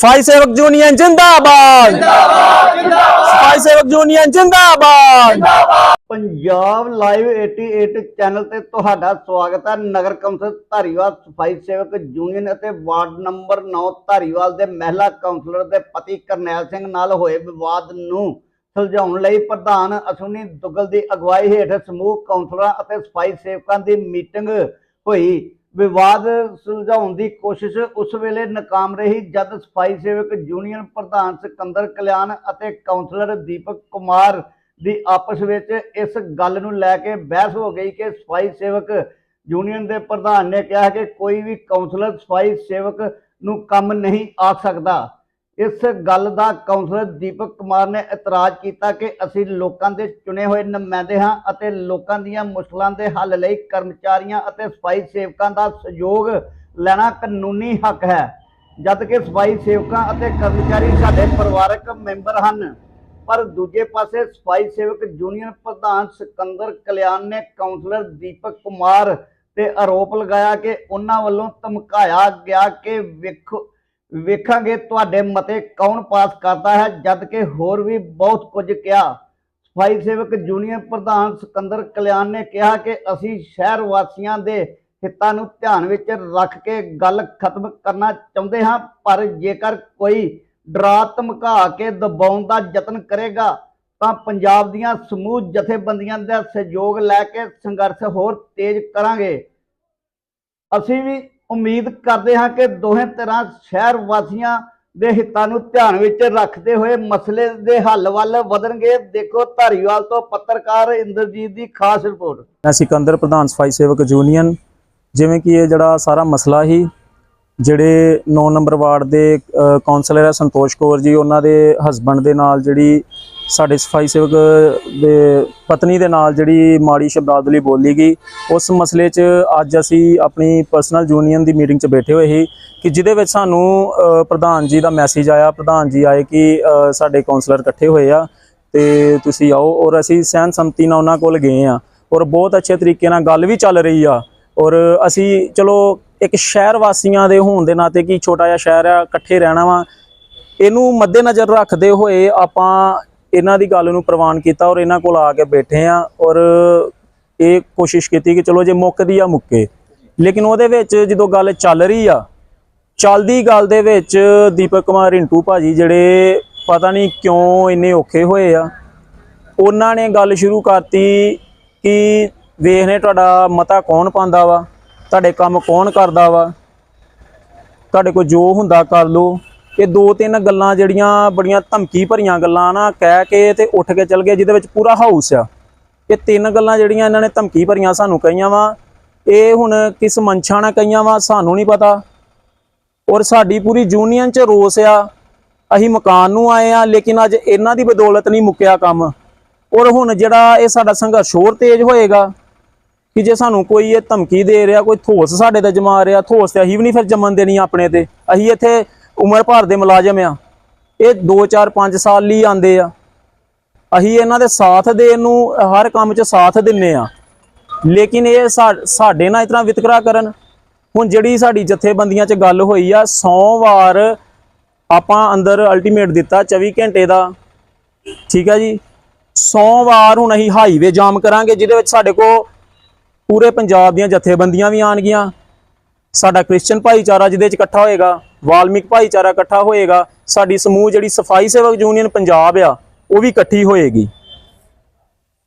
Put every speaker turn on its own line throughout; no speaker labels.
ਸਫ਼ਾਈ ਸੇਵਕ ਯੂਨੀਅਨ ਜਿੰਦਾਬਾਦ। ਸਫ਼ਾਈ ਸੇਵਕ ਯੂਨੀਅਨ ਜਿੰਦਾਬਾਦ।
ਪੰਜਾਬ ਲਾਈਵ 88 ਚੈਨਲ ਤੇ ਤੁਹਾਡਾ ਸਵਾਗਤ ਹੈ। ਨਗਰ ਕੌਂਸਲ ਧਾਰੀਵਾਲ ਸਫ਼ਾਈ ਸੇਵਕ ਯੂਨੀਅਨ ਅਤੇ ਵਾਰਡ ਨੰਬਰ 9 ਧਾਰੀਵਾਲ ਦੇ ਮਹਿਲਾ ਕਾਉਂਸਲਰ ਦੇ ਪਤੀ ਕਰਨੈਲ ਸਿੰਘ ਨਾਲ ਹੋਏ ਵਿਵਾਦ ਨੂੰ ਸੁਲਝਾਉਣ ਲਈ ਪ੍ਰਧਾਨ ਅਸ਼ਵਨੀ ਦੁੱਗਲ ਦੀ ਅਗਵਾਈ ਹੇਠ ਸਮੂਹ ਕਾਉਂਸਲਰਾਂ ਅਤੇ ਸਫ਼ਾਈ ਸੇਵਕਾਂ ਦੀ ਮੀਟਿੰਗ ਹੋਈ। ਵਿਵਾਦ ਸੁਲਝਾਉਣ ਦੀ ਕੋਸ਼ਿਸ਼ ਉਸ ਵੇਲੇ ਨਾਕਾਮ ਰਹੀ ਜਦ ਸਫ਼ਾਈ ਸੇਵਕ ਯੂਨੀਅਨ ਪ੍ਰਧਾਨ ਸਿਕੰਦਰ ਕਲਿਆਣ ਅਤੇ ਕਾਉਂਸਲਰ ਦੀਪਕ ਕੁਮਾਰ ਦੀ ਆਪਸ ਵਿੱਚ ਇਸ ਗੱਲ ਨੂੰ ਲੈ ਕੇ ਬਹਿਸ ਹੋ ਗਈ ਕਿ ਸਫ਼ਾਈ ਸੇਵਕ ਯੂਨੀਅਨ ਦੇ ਪ੍ਰਧਾਨ ਨੇ ਕਿਹਾ ਕਿ ਕੋਈ ਵੀ ਕਾਉਂਸਲਰ ਸਫ਼ਾਈ ਸੇਵਕ ਨੂੰ ਕੰਮ ਨਹੀਂ ਆ ਸਕਦਾ। ਇਸ ਗੱਲ ਦਾ ਕਾਉਂਸਲਰ ਦੀਪਕ ਕੁਮਾਰ ਨੇ ਇਤਰਾਜ਼ ਕੀਤਾ ਕਿ ਅਸੀਂ ਲੋਕਾਂ ਦੇ ਚੁਣੇ ਹੋਏ ਨੁਮਾਇੰਦੇ ਹਾਂ ਅਤੇ ਲੋਕਾਂ ਦੀਆਂ ਮੁਸ਼ਕਲਾਂ ਦੇ ਹੱਲ ਲਈ ਕਰਮਚਾਰੀਆਂ ਅਤੇ ਸਫ਼ਾਈ ਸੇਵਕਾਂ ਦਾ ਸਹਿਯੋਗ ਲੈਣਾ ਕਾਨੂੰਨੀ ਹੱਕ ਹੈ। ਜਦ ਕਿ ਸਫ਼ਾਈ ਸੇਵਕਾਂ ਅਤੇ ਕਰਮਚਾਰੀ ਸਾਡੇ ਪਰਿਵਾਰਕ ਮੈਂਬਰ ਹਨ, ਪਰ ਦੂਜੇ ਪਾਸੇ ਸਫ਼ਾਈ ਸੇਵਕ ਯੂਨੀਅਨ ਪ੍ਰਧਾਨ ਸਿਕੰਦਰ ਕਲਿਆਣ ਨੇ ਕਾਉਂਸਲਰ ਦੀਪਕ ਕੁਮਾਰ ਤੇ ਆਰੋਪ ਲਗਾਇਆ ਕਿ ਉਹਨਾਂ ਵੱਲੋਂ ਧਮਕਾਇਆ ਗਿਆ ਕਿ ਵੇਖੋ ਵੇਖਾਂਗੇ ਤੁਹਾਡੇ ਮਤੇ ਕੌਣ ਪਾਸ ਕਰਦਾ ਹੈ, ਜਦ ਕਿ ਹੋਰ ਵੀ ਬਹੁਤ ਕੁਝ ਕਿਹਾ। ਸਫ਼ਾਈ ਸੇਵਕ ਯੂਨੀਅਨ ਪ੍ਰਧਾਨ ਸਿਕੰਦਰ ਕਲਿਆਣ ਨੇ ਕਿਹਾ ਕਿ ਅਸੀਂ ਸ਼ਹਿਰ ਵਾਸੀਆਂ ਦੇ ਹਿੱਤਾਂ ਨੂੰ ਧਿਆਨ ਵਿੱਚ ਰੱਖ ਕੇ ਗੱਲ ਖਤਮ ਕਰਨਾ ਚਾਹੁੰਦੇ ਹਾਂ, ਪਰ ਜੇਕਰ ਕੋਈ ਡਰਾ ਧਮਕਾ ਕੇ ਦਬਾਉਣ ਦਾ ਯਤਨ ਕਰੇਗਾ, ਤਾਂ ਪੰਜਾਬ ਦੀਆਂ ਸਮੂਹ ਜਥੇਬੰਦੀਆਂ ਦਾ ਸਹਿਯੋਗ ਲੈ ਕੇ ਸੰਘਰਸ਼ ਹੋਰ ਤੇਜ਼ ਕਰਾਂਗੇ। ਅਸੀਂ ਵੀ ਉਮੀਦ ਕਰਦੇ ਹਾਂ ਕਿ ਦੋਹੇ ਤਰ੍ਹਾਂ ਸ਼ਹਿਰ ਵਾਸੀਆਂ ਦੇ ਹਿੱਤਾਂ ਨੂੰ ਧਿਆਨ ਵਿੱਚ ਰੱਖਦੇ ਹੋਏ ਮਸਲੇ ਦੇ ਹੱਲ ਵੱਲ ਵਧਣਗੇ। ਦੇਖੋ ਧਾਰੀਵਾਲ ਤੋਂ ਪੱਤਰਕਾਰ ਇੰਦਰਜੀਤ ਦੀ ਖਾਸ ਰਿਪੋਰਟ।
ਮੈਂ ਸਿਕੰਦਰ ਪ੍ਰਧਾਨ ਸਫ਼ਾਈ ਸੇਵਕ ਯੂਨੀਅਨ। ਜਿਵੇਂ ਕਿ ਇਹ ਜਿਹੜਾ ਸਾਰਾ ਮਸਲਾ ਹੀ ਜਿਹੜੇ 9 ਨੰਬਰ ਵਾਰਡ ਦੇ ਅ, ਕਾਉਂਸਲਰ ਹੈ ਸੰਤੋਸ਼ ਕੌਰ ਜੀ ਉਹਨਾਂ ਦੇ ਹਸਬੰਡ ਦੇ ਨਾਲ ਜਿਹੜੀ ਸਾਡੇ ਸਫ਼ਾਈ ਸੇਵਕ ਦੇ ਪਤਨੀ ਦੇ ਨਾਲ ਜਿਹੜੀ ਮਾੜੀ ਸ਼ਬਦਾਵਲੀ ਬੋਲੀ ਗਈ, ਉਸ ਮਸਲੇ 'ਚ ਅੱਜ ਅਸੀਂ ਆਪਣੀ ਪਰਸਨਲ ਯੂਨੀਅਨ ਦੀ ਮੀਟਿੰਗ 'ਚ ਬੈਠੇ ਹੋਏ ਸੀ ਕਿ ਜਿਹਦੇ ਵਿੱਚ ਸਾਨੂੰ ਪ੍ਰਧਾਨ ਜੀ ਦਾ ਮੈਸੇਜ ਆਇਆ। ਪ੍ਰਧਾਨ ਜੀ ਆਏ ਕਿ ਸਾਡੇ ਕਾਉਂਸਲਰ ਇਕੱਠੇ ਹੋਏ ਆ ਤੇ ਤੁਸੀਂ ਆਓ ਔਰ ਅਸੀਂ ਸਹਿਨ ਸੰਮਤੀ ਨਾਲ ਉਹਨਾਂ ਕੋਲ ਗਏ ਆ ਔਰ ਬਹੁਤ ਅੱਛੇ ਤਰੀਕੇ ਨਾਲ ਗੱਲ ਵੀ ਚੱਲ ਰਹੀ ਆ ਔਰ ਅਸੀਂ, ਚਲੋ, ਇੱਕ ਸ਼ਹਿਰ ਵਾਸੀਆਂ ਦੇ ਹੋਣ ਦੇ ਨਾਤੇ ਕਿ ਛੋਟਾ ਜਿਹਾ ਸ਼ਹਿਰ ਆ, ਇਕੱਠੇ ਰਹਿਣਾ ਵਾ, ਇਹਨੂੰ ਮੱਦੇਨਜ਼ਰ ਰੱਖਦੇ ਹੋਏ ਆਪਾਂ ਇਹਨਾਂ ਦੀ ਗੱਲ ਨੂੰ ਪ੍ਰਵਾਨ ਕੀਤਾ ਔਰ ਇਹਨਾਂ ਕੋਲ ਆ ਕੇ ਬੈਠੇ ਆ ਔਰ ਇਹ ਕੋਸ਼ਿਸ਼ ਕੀਤੀ ਕਿ ਚਲੋ ਜੇ ਮੁੱਕਦੀ ਆ ਮੁੱਕੇ। ਲੇਕਿਨ ਉਹਦੇ ਵਿੱਚ ਜਦੋਂ ਗੱਲ ਚੱਲ ਰਹੀ ਆ, ਚੱਲਦੀ ਗੱਲ ਦੇ ਵਿੱਚ ਦੀਪਕ ਕੁਮਾਰ ਰਿੰਟੂ ਭਾਜੀ ਜਿਹੜੇ ਪਤਾ ਨਹੀਂ ਕਿਉਂ ਇੰਨੇ ਔਖੇ ਹੋਏ ਆ, ਉਹਨਾਂ ਨੇ ਗੱਲ ਸ਼ੁਰੂ ਕਰਤੀ ਕਿ ਵੇਖਨੇ ਤੁਹਾਡਾ ਮਤਾ ਕੌਣ ਪਾਉਂਦਾ ਵਾ, ਤੁਹਾਡੇ ਕੰਮ ਕੌਣ ਕਰਦਾ ਵਾ, ਤੁਹਾਡੇ ਕੋਲ ਜੋ ਹੁੰਦਾ ਕਰ ਲਓ। ਇਹ ਦੋ ਤਿੰਨ ਗੱਲਾਂ ਜਿਹੜੀਆਂ ਬੜੀਆਂ ਧਮਕੀ ਭਰੀਆਂ ਗੱਲਾਂ ਨਾ ਕਹਿ ਕੇ ਤੇ ਉੱਠ ਕੇ ਚੱਲ ਗਏ, ਜਿਹਦੇ ਵਿੱਚ ਪੂਰਾ ਹਾਊਸ ਆ। ਇਹ ਤਿੰਨ ਗੱਲਾਂ ਜਿਹੜੀਆਂ ਇਹਨਾਂ ਨੇ ਧਮਕੀ ਭਰੀਆਂ ਸਾਨੂੰ ਕਹੀਆਂ ਵਾ। ਇਹ ਹੁਣ ਕਿਸ ਮਨਸ਼ਾ ਨਾਲ ਕਹੀਆਂ ਵਾ, ਸਾਨੂੰ ਨਹੀਂ ਪਤਾ। ਔਰ ਸਾਡੀ ਪੂਰੀ ਯੂਨੀਅਨ ਚ ਰੋਸ ਆ। ਅਸੀਂ ਮਕਾਨ ਨੂੰ ਆਏ ਆ, ਲੇਕਿਨ ਅੱਜ ਇਹਨਾਂ ਦੀ ਬਦੌਲਤ ਨਹੀਂ ਮੁੱਕਿਆ ਕੰਮ। ਔਰ ਹੁਣ ਜਿਹੜਾ ਇਹ ਸਾਡਾ ਸੰਘਰਸ਼ ਹੋਰ ਤੇਜ਼ ਹੋਏਗਾ, ਕਿ ਜੇ ਸਾਨੂੰ ਕੋਈ ਇਹ ਧਮਕੀ ਦੇ ਰਿਹਾ, ਕੋਈ ਥੋਸ ਸਾਡੇ ਤੇ ਜਮਾ ਰਿਹਾ ਥੋਸ ਤੇ ਅਸੀਂ ਵੀ ਨਹੀਂ ਫਿਰ ਜੰਮਣ ਦੇਣੀ ਆਪਣੇ ਤੇ। ਅਸੀਂ ਇੱਥੇ ਉਮਰ ਭਰ ਦੇ ਮੁਲਾਜ਼ਮ ਆ। ਇਹ 2 4 5 ਸਾਲ ਲਈ ਆਂਦੇ ਆ। ਅਸੀਂ ਇਹਨਾਂ ਦੇ ਸਾਥ ਦੇਣ ਨੂੰ ਹਰ ਕੰਮ 'ਚ ਸਾਥ ਦਿੰਨੇ ਆ। ਲੇਕਿਨ ਇਹ ਸਾਡੇ ਨਾਲ ਇਤਨਾ ਵਿਤਕਰਾ ਕਰਨ, ਹੁਣ ਜਿਹੜੀ ਸਾਡੀ ਜਥੇਬੰਦੀਆਂ 'ਚ ਗੱਲ ਹੋਈ ਆ, ਸੋਮਵਾਰ ਆਪਾਂ ਅੰਦਰ ਅਲਟੀਮੇਟ ਦਿੱਤਾ 24 ਘੰਟੇ ਦਾ। ਠੀਕ ਆ ਜੀ? ਸੋਮਵਾਰ ਹੁਣ ਅਸੀਂ ਹਾਈਵੇ ਜਾਮ ਕਰਾਂਗੇ, ਜਿਹਦੇ ਵਿੱਚ ਸਾਡੇ ਕੋਲ ਪੂਰੇ ਪੰਜਾਬ ਦੀਆਂ ਜਥੇਬੰਦੀਆਂ ਵੀ ਆਣਗੀਆਂ ਸਾਡਾ ਕ੍ਰਿਸਚੀਅਨ ਭਾਈਚਾਰਾ ਜਿਹਦੇ 'ਚ ਇਕੱਠਾ ਹੋਏਗਾ। ਵਾਲਮਿਕ ਭਾਈਚਾਰਾ ਇਕੱਠਾ ਹੋਏਗਾ, ਸਾਡੀ ਸਮੂਹ ਜਿਹੜੀ ਸਫ਼ਾਈ ਸੇਵਕ ਯੂਨੀਅਨ ਪੰਜਾਬ ਆ, ਉਹ ਵੀ ਇਕੱਠੀ ਹੋਏਗੀ।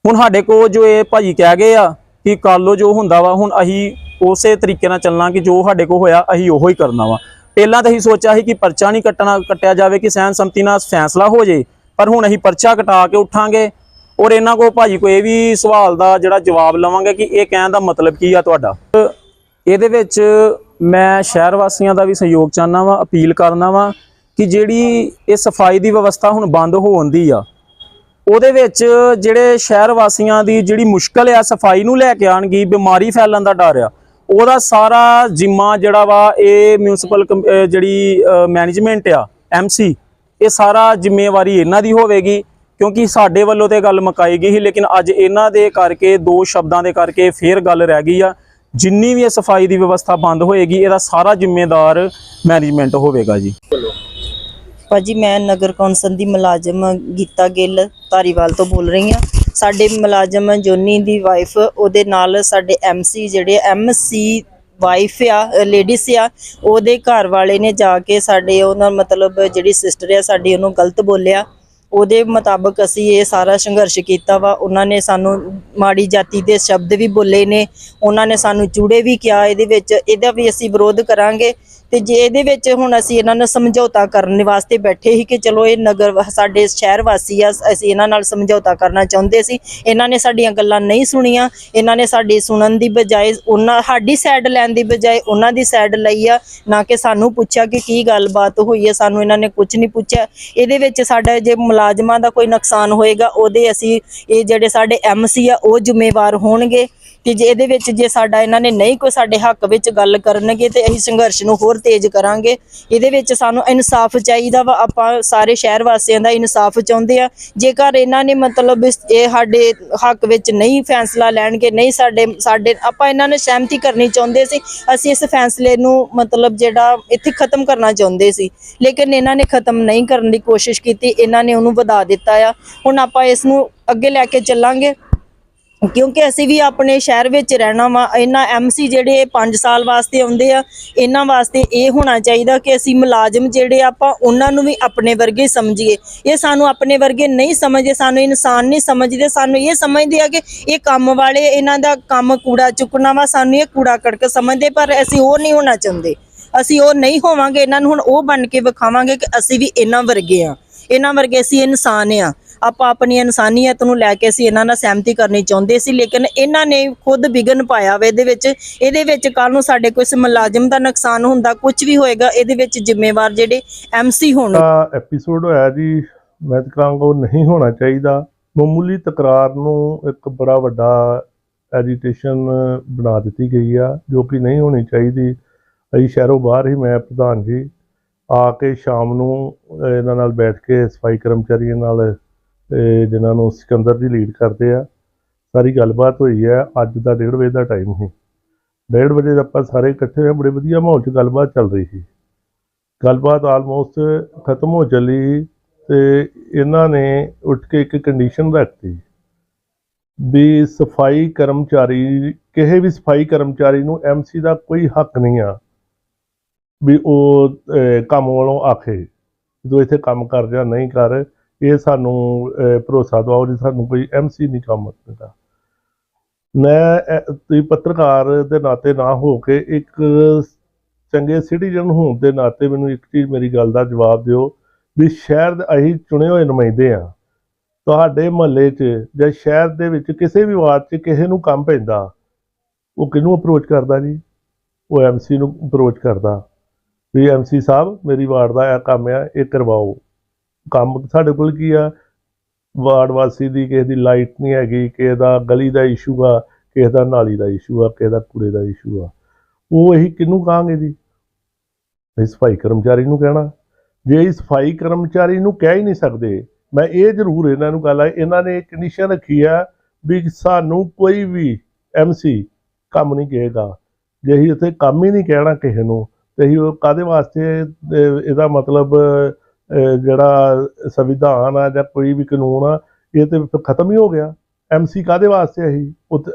ਹੁਣ ਸਾਡੇ ਕੋਲ ਜੋ ਇਹ ਭਾਜੀ ਕਹਿ ਗਏ ਆ ਕਿ ਕਰ ਜੋ ਹੁੰਦਾ ਵਾ, ਹੁਣ ਅਸੀਂ ਉਸੇ ਤਰੀਕੇ ਨਾਲ ਚੱਲਣਾ ਕਿ ਜੋ ਸਾਡੇ ਕੋਲ ਹੋਇਆ, ਅਸੀਂ ਉਹੋ ਹੀ ਕਰਨਾ ਵਾ। ਪਹਿਲਾਂ ਤਾਂ ਅਸੀਂ ਸੋਚਿਆ ਸੀ ਕਿ ਪਰਚਾ ਨਹੀਂ ਕੱਟਣਾ, ਕੱਟਿਆ ਜਾਵੇ ਕਿ ਸਹਿਨ ਸੰਮਤੀ ਨਾਲ ਫੈਸਲਾ ਹੋ ਜੇ, ਪਰ ਹੁਣ ਅਸੀਂ ਪਰਚਾ ਕਟਾ ਕੇ ਉੱਠਾਂਗੇ। ਔਰ ਇਹਨਾਂ ਕੋ ਭਾਜੀ ਕੋ ਇਹ ਵੀ ਸਵਾਲ ਦਾ ਜਿਹੜਾ ਜਵਾਬ ਲਵਾਂਗੇ ਕਿ ਇਹ ਕਹਿਣ ਦਾ ਮਤਲਬ ਕੀ ਆ ਤੁਹਾਡਾ? ਇਹਦੇ ਵਿੱਚ ਮੈਂ ਸ਼ਹਿਰ ਵਾਸੀਆਂ ਦਾ ਵੀ ਸਹਿਯੋਗ ਚਾਹਨਾ ਵਾਂ, ਅਪੀਲ ਕਰਨਾ ਵਾਂ ਕਿ ਜਿਹੜੀ ਇਹ ਸਫ਼ਾਈ ਦੀ ਵਿਵਸਥਾ ਹੁਣ ਬੰਦ ਹੋਣ ਦੀ ਆ, ਉਹਦੇ ਵਿੱਚ ਜਿਹੜੇ ਸ਼ਹਿਰ ਵਾਸੀਆਂ ਦੀ ਜਿਹੜੀ ਮੁਸ਼ਕਲ ਆ ਸਫ਼ਾਈ ਨੂੰ ਲੈ ਕੇ ਆਣਗੀ ਬਿਮਾਰੀ ਫੈਲਣ ਦਾ ਡਰ ਆ, ਉਹਦਾ ਸਾਰਾ ਜ਼ਿੰਮਾ ਜਿਹੜਾ ਵਾ ਇਹ ਮਿਊਨਿਸਪਲ ਜਿਹੜੀ ਮੈਨੇਜਮੈਂਟ ਆ ਐਮਸੀ ਇਹ ਸਾਰਾ ਜ਼ਿੰਮੇਵਾਰੀ ਇਹਨਾਂ ਦੀ ਹੋਵੇਗੀ, ਕਿਉਂਕਿ ਸਾਡੇ ਵੱਲੋਂ ਤੇ ਗੱਲ ਮਕਾਈ ਗਈ ਸੀ, ਲੇਕਿਨ ਅੱਜ ਇਹਨਾਂ ਦੇ ਕਰਕੇ, ਦੋ ਸ਼ਬਦਾਂ ਦੇ ਕਰਕੇ ਫੇਰ ਗੱਲ ਰਹਿ ਗਈ ਆ ਜਿੰਨੀ ਵੀ ਇਹ ਸਫ਼ਾਈ ਦੀ ਵਿਵਸਥਾ ਬੰਦ ਹੋਏਗੀ, ਇਹਦਾ ਸਾਰਾ ਜ਼ਿੰਮੇਦਾਰ ਮੈਨੇਜਮੈਂਟ ਹੋਵੇਗਾ ਜੀ।
ਭਾਜੀ, ਮੈਂ ਨਗਰ ਕੌਂਸਲ ਦੀ ਮੁਲਾਜ਼ਮ ਗੀਤਾ ਗਿੱਲ ਧਾਰੀਵਾਲ ਤੋਂ ਬੋਲ ਰਹੀ ਹਾਂ। ਸਾਡੇ ਮੁਲਾਜ਼ਮ ਜੋਨੀ ਦੀ ਵਾਈਫ ਉਹਦੇ ਨਾਲ ਸਾਡੇ ਐਮਸੀ ਜਿਹੜੇ ਐਮਸੀ ਵਾਈਫ ਆ ਲੇਡੀਜ਼ ਆ, ਉਹਦੇ ਘਰ ਵਾਲੇ ਨੇ ਜਾ ਕੇ ਸਾਡੇ ਉਹਨਾਂ ਮਤਲਬ ਜਿਹੜੀ ਸਿਸਟਰ ਆ, ਸਾਡੀ ਉਹਨੂੰ ਗਲਤ ਬੋਲਿਆ। ਉਹਦੇ ਮੁਤਾਬਕ ਅਸੀਂ ਇਹ ਸਾਰਾ ਸੰਘਰਸ਼ ਕੀਤਾ ਵਾ। ਉਹਨਾਂ ਨੇ ਸਾਨੂੰ ਮਾੜੀ ਜਾਤੀ ਦੇ ਸ਼ਬਦ ਵੀ ਬੋਲੇ ਨੇ। ਉਹਨਾਂ ਨੇ ਸਾਨੂੰ ਚੂੜੇ ਵੀ ਕਿਹਾ। ਇਹਦੇ ਵਿੱਚ ਇਹਦਾ ਵੀ ਅਸੀਂ ਵਿਰੋਧ ਕਰਾਂਗੇ। ਤੇ ਜੇ ਇਹਦੇ ਵਿੱਚ ਹੁਣ ਅਸੀਂ ਇਹਨਾਂ ਨਾਲ ਸਮਝੌਤਾ ਕਰਨ ਵਾਸਤੇ ਬੈਠੇ ਸੀ ਕਿ ਚਲੋ ਇਹ ਨਗਰ ਵਾ- ਸਾਡੇ ਸ਼ਹਿਰ ਵਾਸੀ ਆ, ਅਸੀਂ ਇਹਨਾਂ ਨਾਲ ਸਮਝੌਤਾ ਕਰਨਾ ਚਾਹੁੰਦੇ ਸੀ। ਇਹਨਾਂ ਨੇ ਸਾਡੀਆਂ ਗੱਲਾਂ ਨਹੀਂ ਸੁਣੀਆਂ। ਇਹਨਾਂ ਨੇ ਸਾਡੀ ਸੁਣਨ ਦੀ ਬਜਾਏ ਉਹਨਾਂ, ਸਾਡੀ ਸਾਈਡ ਲੈਣ ਦੀ ਬਜਾਏ ਉਹਨਾਂ ਦੀ ਸਾਈਡ ਲਈ ਆ। ਨਾ ਕਿ ਸਾਨੂੰ ਪੁੱਛਿਆ ਕਿ ਕੀ ਗੱਲਬਾਤ ਹੋਈ ਹੈ ਸਾਨੂੰ ਇਹਨਾਂ ਨੇ ਕੁਝ ਨਹੀਂ ਪੁੱਛਿਆ। ਇਹਦੇ ਵਿੱਚ ਸਾਡਾ ਜੇ ਮੁਲਾਜ਼ਮਾਂ ਦਾ ਕੋਈ ਨੁਕਸਾਨ ਹੋਏਗਾ, ਉਹਦੇ ਅਸੀਂ, ਇਹ ਜਿਹੜੇ ਸਾਡੇ ਐਮਸੀ ਆ, ਉਹ ਜ਼ਿੰਮੇਵਾਰ ਹੋਣਗੇ। ਕਿ ਜੇ ਇਹਦੇ ਵਿੱਚ ਜੇ ਸਾਡਾ ਇਹਨਾਂ ਨੇ ਨਹੀਂ ਕੋਈ ਸਾਡੇ ਹੱਕ ਵਿੱਚ ਗੱਲ ਕਰਨਗੇ ਤੇ ਅਸੀਂ ਸੰਘਰਸ਼ ਨੂੰ ਹੋਰ ਤੇਜ਼ ਕਰਾਂਗੇ, ਇਹਦੇ ਵਿੱਚ ਸਾਨੂੰ ਇਨਸਾਫ ਚਾਹੀਦਾ ਵਾ। ਆਪਾਂ ਸਾਰੇ ਸ਼ਹਿਰ ਵਾਸੀਆਂ ਦਾ ਇਨਸਾਫ ਚਾਹੁੰਦੇ ਆ। ਜੇਕਰ ਇਹਨਾਂ ਨੇ ਮਤਲਬ ਇਹ ਸਾਡੇ ਹੱਕ ਵਿੱਚ ਨਹੀਂ ਫੈਸਲਾ ਲੈਣਗੇ, ਨਹੀਂ ਸਾਡੇ ਸਾਡੇ, ਆਪਾਂ ਇਹਨਾਂ ਨੇ ਸਹਿਮਤੀ ਕਰਨੀ ਚਾਹੁੰਦੇ ਸੀ। ਅਸੀਂ ਇਸ ਫੈਸਲੇ ਨੂੰ ਮਤਲਬ ਜਿਹੜਾ ਇੱਥੇ ਖਤਮ ਕਰਨਾ ਚਾਹੁੰਦੇ ਸੀ। ਲੇਕਿਨ ਇਹਨਾਂ ਨੇ ਖਤਮ ਨਹੀਂ ਕਰਨ ਦੀ ਕੋਸ਼ਿਸ਼ ਕੀਤੀ। ਇਹਨਾਂ ਨੇ ਉਹਨੂੰ ਵਧਾ ਦਿੱਤਾ ਆ। ਹੁਣ ਆਪਾਂ ਇਸ ਨੂੰ ਅੱਗੇ ਲੈ ਕੇ ਚੱਲਾਂਗੇ। ਕਿਉਂਕਿ ਅਸੀਂ ਵੀ ਆਪਣੇ ਸ਼ਹਿਰ ਵਿੱਚ ਰਹਿਣਾ ਵਾ, ਇਹਨਾਂ ਐਮਸੀ ਜਿਹੜੇ 5 ਸਾਲ ਵਾਸਤੇ ਆਉਂਦੇ ਆ, ਇਹਨਾਂ ਵਾਸਤੇ ਇਹ ਹੋਣਾ ਚਾਹੀਦਾ ਕਿ ਅਸੀਂ ਮੁਲਾਜ਼ਮ ਜਿਹੜੇ ਆਪਾਂ ਉਹਨਾਂ ਨੂੰ ਵੀ ਆਪਣੇ ਵਰਗੇ ਸਮਝੀਏ। ਇਹ ਸਾਨੂੰ ਆਪਣੇ ਵਰਗੇ ਨਹੀਂ ਸਮਝਦੇ, ਸਾਨੂੰ ਇਨਸਾਨ ਨਹੀਂ ਸਮਝਦੇ, ਸਾਨੂੰ ਇਹ ਸਮਝਦੇ ਆ ਕਿ ਇਹ ਕੰਮ ਵਾਲੇ ਇਹਨਾਂ ਦਾ ਕੰਮ ਕੂੜਾ ਚੁੱਕਣਾ ਵਾ, ਸਾਨੂੰ ਇਹ ਕੂੜਾ ਕੜਕ ਸਮਝਦੇ, ਪਰ ਅਸੀਂ ਉਹ ਨਹੀਂ ਹੋਣਾ ਚਾਹੁੰਦੇ। ਅਸੀਂ ਉਹ ਨਹੀਂ ਹੋਵਾਂਗੇ, ਇਹਨਾਂ ਨੂੰ ਹੁਣ ਉਹ ਬਣ ਕੇ ਵਿਖਾਵਾਂਗੇ ਕਿ ਅਸੀਂ ਵੀ ਇਹਨਾਂ ਵਰਗੇ ਆ। ਇਹਨਾਂ ਵਰਗੇ ਅਸੀਂ ਇਨਸਾਨ ਆ। ਆਪਾਂ ਆਪਣੀ ਇਨਸਾਨੀਅਤ ਨੂੰ ਲੈ ਕੇ ਅਸੀਂ ਇਹਨਾਂ ਨਾਲ ਸਹਿਮਤੀ ਕਰਨੀ ਚਾਹੁੰਦੇ ਸੀ, ਲੇਕਿਨ ਇਹਨਾਂ ਨੇ ਖੁਦ ਵਿਗਨ ਪਾਇਆ ਵਾ ਇਹਦੇ ਵਿੱਚ। ਇਹਦੇ ਵਿੱਚ ਕੱਲ ਨੂੰ ਸਾਡੇ ਕੋਈ ਮੁਲਾਜ਼ਮ ਦਾ ਨੁਕਸਾਨ ਹੁੰਦਾ ਕੁਝ ਵੀ ਹੋਏਗਾ, ਇਹਦੇ ਵਿੱਚ ਜ਼ਿੰਮੇਵਾਰ ਜਿਹੜੇ ਐਮਸੀ ਹੋਣ।
ਐਪੀਸੋਡ ਹੋਇਆ ਜੀ, ਮੈਂ ਤਾਂ ਕਹਾਂਗਾ ਉਹ ਨਹੀਂ ਹੋਣਾ ਚਾਹੀਦਾ। ਮਾਮੂਲੀ ਤਕਰਾਰ ਨੂੰ ਇੱਕ ਬੜਾ ਵੱਡਾ ਐਜੀਟੇਸ਼ਨ ਬਣਾ ਦਿੱਤੀ ਗਈ ਆ, ਜੋ ਕਿ ਨਹੀਂ ਹੋਣੀ ਚਾਹੀਦੀ। ਅਸੀਂ ਸ਼ਹਿਰੋਂ ਬਾਹਰ ਹੀ, ਮੈਂ ਪ੍ਰਧਾਨ ਜੀ, ਆ ਕੇ ਸ਼ਾਮ ਨੂੰ ਇਹਨਾਂ ਨਾਲ ਬੈਠ ਕੇ ਸਫ਼ਾਈ ਕਰਮਚਾਰੀਆਂ ਨਾਲ ਅਹ, ਜਿਨ੍ਹਾਂ ਨੂੰ ਸਿਕੰਦਰ ਜੀ ਲੀਡ ਕਰਦੇ ਆ ਸਾਰੀ ਗੱਲਬਾਤ ਹੋਈ ਹੈ ਅੱਜ ਦਾ 1:30 ਵਜੇ ਦਾ ਟਾਈਮ ਸੀ। 1:30 ਵਜੇ ਆਪਾਂ ਸਾਰੇ ਇਕੱਠੇ ਹੋਏ ਬੜੇ ਵਧੀਆ ਮਾਹੌਲ 'ਚ ਗੱਲਬਾਤ ਚੱਲ ਰਹੀ ਸੀ। ਗੱਲਬਾਤ ਆਲਮੋਸਟ ਖਤਮ ਹੋ ਚੱਲੀ ਤੇ ਇਹਨਾਂ ਨੇ ਉੱਠ ਕੇ ਇੱਕ ਕੰਡੀਸ਼ਨ ਰੱਖਤੀ ਵੀ ਸਫ਼ਾਈ ਕਰਮਚਾਰੀ ਕਿਸੇ ਵੀ ਸਫ਼ਾਈ ਕਰਮਚਾਰੀ ਨੂੰ ਐਮਸੀ ਦਾ ਕੋਈ ਹੱਕ ਨਹੀਂ ਆ ਵੀ ਉਹ ਕੰਮ ਵਾਲੋਂ ਆਖੇ ਜਦੋਂ ਇੱਥੇ ਕੰਮ ਕਰ ਜਾਂ ਨਹੀਂ ਕਰ ਇਹ ਸਾਨੂੰ ਭਰੋਸਾ ਦਿਵਾਓ ਜੀ, ਸਾਨੂੰ ਕੋਈ ਐਮਸੀ ਨਹੀਂ ਕੰਮ ਦਿੰਦਾ। ਮੈਂ ਤੁਸੀਂ ਪੱਤਰਕਾਰ ਦੇ ਨਾਤੇ ਨਾ ਹੋ ਕੇ ਇੱਕ ਚੰਗੇ ਸਿਟੀਜ਼ਨ ਹੋਣ ਦੇ ਨਾਤੇ ਮੈਨੂੰ ਇੱਕ ਚੀਜ਼ ਮੇਰੀ ਗੱਲ ਦਾ ਜਵਾਬ ਦਿਓ ਵੀ ਸ਼ਹਿਰ ਦੇ ਅਸੀਂ ਚੁਣੇ ਹੋਏ ਨੁਮਾਇੰਦੇ ਆ ਤੁਹਾਡੇ ਮਹੱਲੇ 'ਚ ਜਾਂ ਸ਼ਹਿਰ ਦੇ ਵਿੱਚ ਕਿਸੇ ਵੀ ਵਾਰਡ 'ਚ ਕਿਸੇ ਨੂੰ ਕੰਮ ਪੈਂਦਾ, ਉਹ ਕਿਹਨੂੰ ਅਪਰੋਚ ਕਰਦਾ ਜੀ? ਉਹ ਐਮਸੀ ਨੂੰ ਅਪਰੋਚ ਕਰਦਾ ਵੀ ਐਮਸੀ ਸਾਹਿਬ, ਮੇਰੀ ਵਾਰਡ ਦਾ ਇਹ ਕੰਮ ਆ, ਇਹ ਕਰਵਾਓ। ਕੰਮ ਸਾਡੇ ਕੋਲ ਕੀ ਆ? ਵਾਰਡ ਵਾਸੀ ਦੀ ਕਿਸੇ ਦੀ ਲਾਈਟ ਨਹੀਂ ਹੈਗੀ, ਕਿਸੇ ਦਾ ਗਲੀ ਦਾ ਇਸ਼ੂ ਆ, ਕਿਸੇ ਦਾ ਨਾਲੀ ਦਾ ਇਸ਼ੂ ਆ, ਕਿਸੇ ਦਾ ਕੂੜੇ ਦਾ ਇਸ਼ੂ ਆ। ਉਹ ਅਸੀਂ ਕਿਹਨੂੰ ਕਹਾਂਗੇ ਜੀ? ਅਸੀਂ ਸਫ਼ਾਈ ਕਰਮਚਾਰੀ ਨੂੰ ਕਹਿਣਾ। ਜੇ ਅਸੀਂ ਸਫ਼ਾਈ ਕਰਮਚਾਰੀ ਨੂੰ ਕਹਿ ਹੀ ਨਹੀਂ ਸਕਦੇ, ਮੈਂ ਇਹ ਜ਼ਰੂਰ ਇਹਨਾਂ ਨੂੰ ਗੱਲ ਆ, ਇਹਨਾਂ ਨੇ ਕੰਡੀਸ਼ਨ ਰੱਖੀ ਆ ਵੀ ਸਾਨੂੰ ਕੋਈ ਵੀ ਐਮਸੀ ਕੰਮ ਨਹੀਂ ਕਹੇਗਾ। ਜੇ ਅਸੀਂ ਉੱਥੇ ਕੰਮ ਹੀ ਨਹੀਂ ਕਹਿਣਾ ਕਿਸੇ ਨੂੰ, ਤੇ ਅਸੀਂ ਉਹ ਕਾਦੇ ਵਾਸਤੇ ਇਹਦਾ ਮਤਲਬ ਜਿਹੜਾ ਸੰਵਿਧਾਨ ਆ ਜਾਂ ਕੋਈ ਵੀ ਕਾਨੂੰਨ ਆ, ਇਹ ਤੇ ਖਤਮ ਹੀ ਹੋ ਗਿਆ। ਐਮਸੀ ਕਾਦੇ ਵਾਸਤੇ ਅਸੀਂ ਉੱਥੇ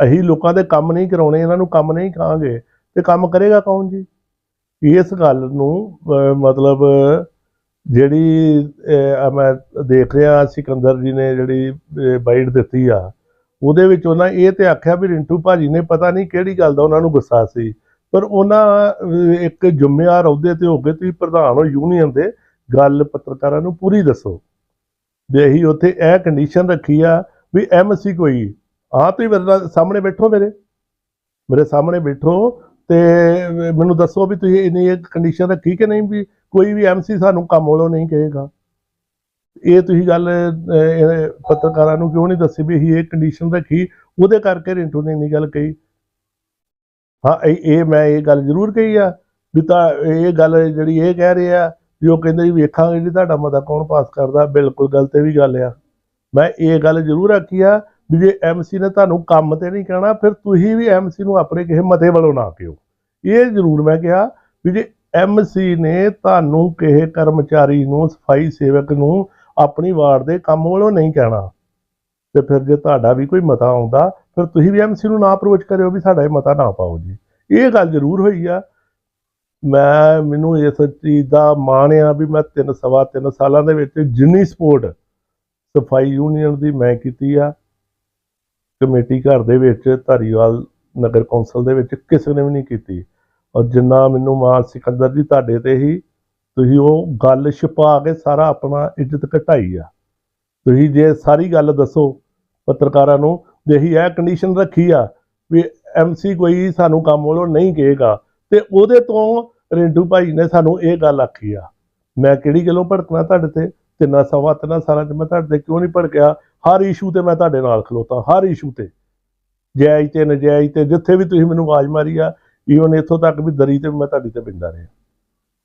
ਅਸੀਂ ਲੋਕਾਂ ਦੇ ਕੰਮ ਨਹੀਂ ਕਰਾਉਣੇ, ਇਹਨਾਂ ਨੂੰ ਕੰਮ ਨਹੀਂ ਕਹਾਂਗੇ ਤੇ ਕੰਮ ਕਰੇਗਾ ਕੌਣ ਜੀ? ਇਸ ਗੱਲ ਨੂੰ ਮਤਲਬ ਜਿਹੜੀ ਮੈਂ ਦੇਖ ਰਿਹਾ ਸਿਕੰਦਰ ਜੀ ਨੇ ਜਿਹੜੀ ਬਾਈਟ ਦਿੱਤੀ ਆ, ਉਹਦੇ ਵਿੱਚ ਉਹਨਾਂ ਇਹ ਤੇ ਆਖਿਆ ਵੀ ਰਿੰਟੂ ਭਾਜੀ ਨੇ ਪਤਾ ਨਹੀਂ ਕਿਹੜੀ ਗੱਲ ਦਾ ਉਹਨਾਂ ਨੂੰ ਗੁੱਸਾ ਸੀ। ਪਰ ਉਹਨਾਂ ਇੱਕ ਜ਼ਿੰਮੇਵਾਰ ਅਹੁਦੇ ਤੇ ਹੋ ਕੇ ਤੁਸੀਂ ਪ੍ਰਧਾਨ ਹੋ, ਯੂਨੀਅਨ ਦੇ ਗੱਲ ਪੱਤਰਕਾਰਾਂ ਨੂੰ ਪੂਰੀ ਦੱਸੋ। ਵੀ ਅਸੀਂ ਉੱਥੇ ਇਹ ਕੰਡੀਸ਼ਨ ਰੱਖੀ ਆ ਵੀ ਐਮਸੀ ਕੋਈ ਆ ਤੁਸੀਂ ਮੇਰੇ ਨਾਲ ਸਾਹਮਣੇ ਬੈਠੋ ਮੇਰੇ। ਮੇਰੇ ਸਾਹਮਣੇ ਬੈਠੋ ਤੇ ਮੈਨੂੰ ਦੱਸੋ ਵੀ ਤੁਸੀਂ ਇੰਨੀ ਇੱਕ ਕੰਡੀਸ਼ਨ ਰੱਖੀ ਕਿ ਨਹੀਂ ਵੀ ਕੋਈ ਵੀ ਐਮਸੀ ਸਾਨੂੰ ਕੰਮ ਵੱਲੋਂ ਨਹੀਂ ਕਹੇਗਾ। ਇਹ ਤੁਸੀਂ ਗੱਲ, ਇਹ ਪੱਤਰਕਾਰਾਂ ਨੂੰ ਕਿਉਂ ਨਹੀਂ ਦੱਸੀ ਵੀ ਅਸੀਂ ਇਹ ਕੰਡੀਸ਼ਨ ਰੱਖੀ? ਉਹਦੇ ਕਰਕੇ ਰਿੰਟੂ ਨੇ ਇੰਨੀ ਗੱਲ ਕਹੀ। ਹਾਂ ਇਹ ਮੈਂ ਇਹ ਗੱਲ ਜ਼ਰੂਰ ਕਹੀ ਆ ਵੀ ਤਾਂ ਇਹ ਗੱਲ ਜਿਹੜੀ ਇਹ ਕਹਿ ਰਹੇ ਆ ਵੀ ਉਹ ਕਹਿੰਦੇ ਜੀ ਵੇਖਾਂਗੇ ਜੀ ਤੁਹਾਡਾ ਮਤਾ ਕੌਣ ਪਾਸ ਕਰਦਾ, ਬਿਲਕੁਲ ਗੱਲ ਤੇ ਵੀ ਗੱਲ ਆ। ਮੈਂ ਇਹ ਗੱਲ ਜ਼ਰੂਰ ਆਖੀ ਆ ਵੀ ਜੇ ਐਮਸੀ ਨੇ ਤੁਹਾਨੂੰ ਕੰਮ ਤੇ ਨਹੀਂ ਕਹਿਣਾ, ਫਿਰ ਤੁਸੀਂ ਵੀ ਐਮਸੀ ਨੂੰ ਆਪਣੇ ਕਿਸੇ ਮਤੇ ਵੱਲੋਂ ਨਾ ਕਿਓ ਇਹ ਜ਼ਰੂਰ ਮੈਂ ਕਿਹਾ ਵੀ ਜੇ ਐਮਸੀ ਨੇ ਤੁਹਾਨੂੰ ਕਿਸੇ ਕਰਮਚਾਰੀ ਨੂੰ, ਸਫ਼ਾਈ ਸੇਵਕ ਨੂੰ ਆਪਣੀ ਵਾਰਡ ਦੇ ਕੰਮ ਵੱਲੋਂ ਨਹੀਂ ਕਹਿਣਾ, ਤੇ ਫਿਰ ਜੇ ਤੁਹਾਡਾ ਵੀ ਕੋਈ ਮਤਾ ਆਉਂਦਾ, ਫਿਰ ਤੁਸੀਂ ਵੀ ਐਮਸੀ ਨੂੰ ਨਾ ਅਪਰੋਚ ਕਰਿਓ ਵੀ ਸਾਡਾ ਇਹ ਮਤਾ ਨਾ ਪਾਓ ਜੀ। ਇਹ ਗੱਲ ਜ਼ਰੂਰ ਹੋਈ ਆ ਮੈਂ ਮੈਨੂੰ ਇਸ ਚੀਜ਼ ਦਾ ਮਾਣ ਆ ਵੀ ਮੈਂ ਤਿੰਨ ਸਵਾ ਤਿੰਨ ਸਾਲਾਂ ਦੇ ਵਿੱਚ ਜਿੰਨੀ ਸਪੋਰਟ ਸਫ਼ਾਈ ਯੂਨੀਅਨ ਦੀ ਮੈਂ ਕੀਤੀ ਆ, ਕਮੇਟੀ ਘਰ ਦੇ ਵਿੱਚ, ਧਾਰੀਵਾਲ ਨਗਰ ਕੌਂਸਲ ਦੇ ਵਿੱਚ ਕਿਸੇ ਨੇ ਵੀ ਨਹੀਂ ਕੀਤੀ। ਔਰ ਜਿੰਨਾ ਮੈਨੂੰ ਮਾਣ, ਸਿਕੰਦਰ ਜੀ ਤੁਹਾਡੇ ਤੇ ਹੀ, ਤੁਸੀਂ ਉਹ ਗੱਲ ਛਪਾ ਕੇ ਸਾਰਾ ਆਪਣਾ ਇੱਜ਼ਤ ਘਟਾਈ ਆ। ਤੁਸੀਂ ਜੇ ਸਾਰੀ ਗੱਲ ਦੱਸੋ ਪੱਤਰਕਾਰਾਂ ਨੂੰ ਜੇ ਅਸੀਂ ਇਹ ਕੰਡੀਸ਼ਨ ਰੱਖੀ ਆ ਵੀ ਐਮਸੀ ਕੋਈ ਸਾਨੂੰ ਕੰਮ ਵੱਲੋਂ ਨਹੀਂ ਕਹੇਗਾ। ਤੇ ਉਹਦੇ ਤੋਂ ਰਿੰਡੂ ਭਾਈ ਨੇ ਸਾਨੂੰ ਇਹ ਗੱਲ ਆਖੀ ਆ, ਮੈਂ ਕਿਹੜੀ ਗੱਲੋਂ ਭੜਕਣਾ ਤੁਹਾਡੇ ਤੇ? ਤਿੰਨਾਂ ਸਵਾ ਤਿੰਨਾਂ ਸਾਲਾਂ 'ਚ ਮੈਂ ਤੁਹਾਡੇ ਤੇ ਕਿਉਂ ਨਹੀਂ ਭੜਕਿਆ? ਹਰ ਇਸ਼ੂ ਤੇ ਮੈਂ ਤੁਹਾਡੇ ਨਾਲ ਖਲੋਤਾ, ਹਰ ਇਸ਼ੂ ਤੇ। ਜਾਇਜ਼ ਤੇ ਨਜਾਇਜ਼ ਤੇ ਜਿੱਥੇ ਵੀ ਤੁਸੀਂ ਮੈਨੂੰ ਆਵਾਜ਼ ਮਾਰੀ ਆ ਈਵਨ ਇੱਥੋਂ ਤੱਕ ਵੀ ਦਰੀ ਤੇ ਵੀ ਮੈਂ ਤੁਹਾਡੀ ਤੇ ਬਿੰਦਾ ਰਿਹਾ।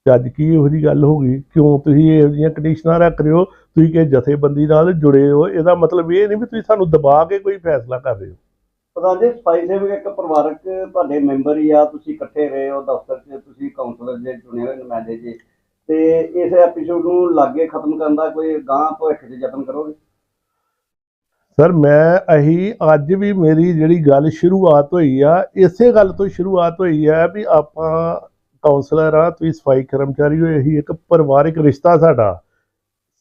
ਤੇ ਅੱਜ ਕੀ ਇਹੋ ਜੀ ਗੱਲ ਹੋ ਗਈ? ਕਿਉਂ ਤੁਸੀਂ ਇਹੋ ਜਿਹੀਆਂ ਕੰਡੀਸ਼ਨਾਂ ਰੱਖ ਰਹੇ ਹੋ? ਤੁਸੀਂ ਕਿ ਜਥੇਬੰਦੀ ਨਾਲ ਜੁੜੇ ਹੋ? ਇਹਦਾ ਮਤਲਬ ਇਹ ਨਹੀਂ ਵੀ ਤੁਸੀਂ ਸਾਨੂੰ ਦਬਾ ਕੇ ਕੋਈ ਫੈਸਲਾ ਕਰ ਰਹੇ ਹੋ।
ਪ੍ਰਧਾਨ ਜੀ, ਸਫ਼ਾਈ ਸੇਵਕ ਇੱਕ ਪਰਿਵਾਰਕ ਤੁਹਾਡੇ ਮੈਂਬਰ ਹੀ ਆ, ਤੁਸੀਂ ਇਕੱਠੇ ਰਹੇ ਹੋ, ਦਫ਼ਤਰ 'ਚ ਤੁਸੀਂ ਕਾਉਂਸਲਰ ਦੇ ਚੁਣੇ ਹੋਏ ਨੁਮਾਇੰਦੇ ਜੀ। ਤੇ ਇਸ ਐਪੀਸੋਡ ਨੂੰ ਲਾਗੇ ਖਤਮ ਕਰਨ ਦਾ ਕੋਈ ਗਾਂ ਭਵਿੱਖ 'ਚ ਯਤਨ ਕਰੋਗੇ?
ਸਰ, ਮੈਂ ਅਹੀ ਅੱਜ ਵੀ ਮੇਰੀ ਜਿਹੜੀ ਗੱਲ ਸ਼ੁਰੂਆਤ ਹੋਈ ਆ, ਇਸੇ ਗੱਲ ਤੋਂ ਸ਼ੁਰੂਆਤ ਹੋਈ ਆ ਵੀ ਆਪਾਂ ਕਾਉਂਸਲਰ ਆ, ਤੁਸੀਂ ਸਫ਼ਾਈ ਕਰਮਚਾਰੀ ਹੋ, ਇਹੀ ਇੱਕ ਪਰਿਵਾਰਿਕ ਰਿਸ਼ਤਾ ਸਾਡਾ।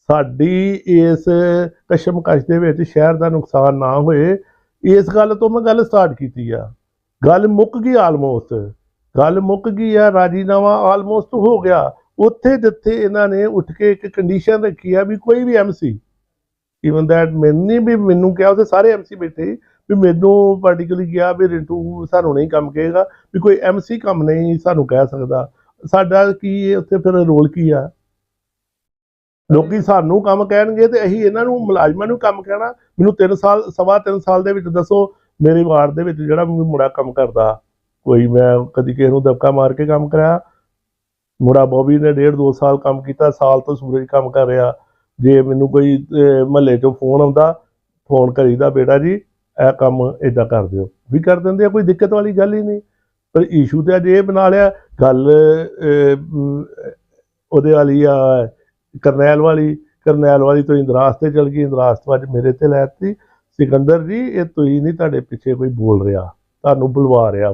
ਸਾਡੀ ਇਸ ਕਸ਼ਮਕਸ਼ ਦੇ ਵਿੱਚ ਸ਼ਹਿਰ ਦਾ ਨੁਕਸਾਨ ਨਾ ਹੋਏ ਇਸ ਗੱਲ ਤੋਂ ਮੈਂ ਗੱਲ ਸਟਾਰਟ ਕੀਤੀ ਆ। ਗੱਲ ਮੁੱਕ ਗਈ ਆਲਮੋਸਟ ਗੱਲ ਮੁੱਕ ਗਈ ਆ, ਰਾਜੀਨਾਮਾ ਆਲਮੋਸਟ ਹੋ ਗਿਆ। ਉੱਥੇ ਜਿੱਥੇ ਇਹਨਾਂ ਨੇ ਉੱਠ ਕੇ ਇੱਕ ਕੰਡੀਸ਼ਨ ਰੱਖੀ ਆ ਵੀ ਕੋਈ ਵੀ ਐਮਸੀ ਇਵਨ ਦੈਟ ਮੈਨੇ ਵੀ ਮੈਨੂੰ ਕਿਹਾ ਉਹਦੇ ਸਾਰੇ ਐਮਸੀ ਬੈਠੇ। ਵੀ ਮੈਨੂੰ ਪਾਰਟਿਕੂਲਰਲੀ ਕਿਹਾ ਵੀ ਰਿੰਟੂ ਸਾਨੂੰ ਨਹੀਂ ਕੰਮ ਕਹੇਗਾ। ਵੀ ਕੋਈ ਐਮਸੀ ਕੰਮ ਨਹੀਂ ਸਾਨੂੰ ਕਹਿ ਸਕਦਾ। ਸਾਡਾ ਕੀ ਉੱਥੇ ਫਿਰ ਰੋਲ ਕੀ ਆ? ਲੋਕੀ ਸਾਨੂੰ ਕੰਮ ਕਹਿਣਗੇ ਤੇ ਅਸੀਂ ਇਹਨਾਂ ਨੂੰ ਮੁਲਾਜ਼ਮਾਂ ਨੂੰ ਕੰਮ ਕਹਿਣਾ। ਮੈਨੂੰ 3 ਸਾਲ ਸਵਾ 3 ਸਾਲ ਦੇ ਵਿੱਚ ਦੱਸੋ ਮੇਰੇ ਵਾਰਡ ਦੇ ਵਿੱਚ ਜਿਹੜਾ ਵੀ ਮੁੰਡਾ ਕੰਮ ਕਰਦਾ ਕੋਈ ਮੈਂ ਕਦੀ ਕਿਸੇ ਨੂੰ ਦਬਕਾ ਮਾਰ ਕੇ ਕੰਮ ਕਰਾਇਆ। ਮੁੰਡਾ ਬੋਬੀ ਨੇ ਡੇਢ ਦੋ ਸਾਲ ਕੰਮ ਕੀਤਾ ਸਾਲ ਤੋਂ ਸੂਰਜ ਕੰਮ ਕਰ ਰਿਹਾ। ਜੇ ਮੈਨੂੰ ਕੋਈ ਮਹੱਲੇ ਚੋਂ ਫੋਨ ਆਉਂਦਾ ਫੋਨ ਕਰੀਦਾ ਬੇਟਾ ਜੀ ਇਹ ਕੰਮ ਇਦਾਂ ਕਰ ਦਿਓ। ਵੀ ਕਰ ਦਿੰਦੇ ਆ ਕੋਈ ਦਿੱਕਤ ਵਾਲੀ ਗੱਲ ਹੀ ਨਹੀਂ। ਪਰ ਇਸ਼ੂ ਤੇ ਅੱਜ ਇਹ ਬਣਾ ਲਿਆ ਗੱਲ ਅਹ, ਉਹਦੇ ਵਾਲੀ ਆ ਕਰਨੈਲ ਵਾਲੀ ਕਰਨੈਲ ਵਾਲੀ ਤੋਂ ਇੰਦਰਾਸ ਤੇ ਚਲ ਗਈ ਇੰਦਰਾਸ ਤੋਂ ਅੱਜ ਮੇਰੇ ਤੇ ਲੈਤੀ ਸਿਕੰਦਰ ਜੀ, ਇਹ ਤੁਸੀਂ ਨਹੀਂ ਤੁਹਾਡੇ ਪਿੱਛੇ ਕੋਈ ਬੋਲ ਰਿਹਾ, ਤੁਹਾਨੂੰ ਬੁਲਵਾ ਰਿਹਾ।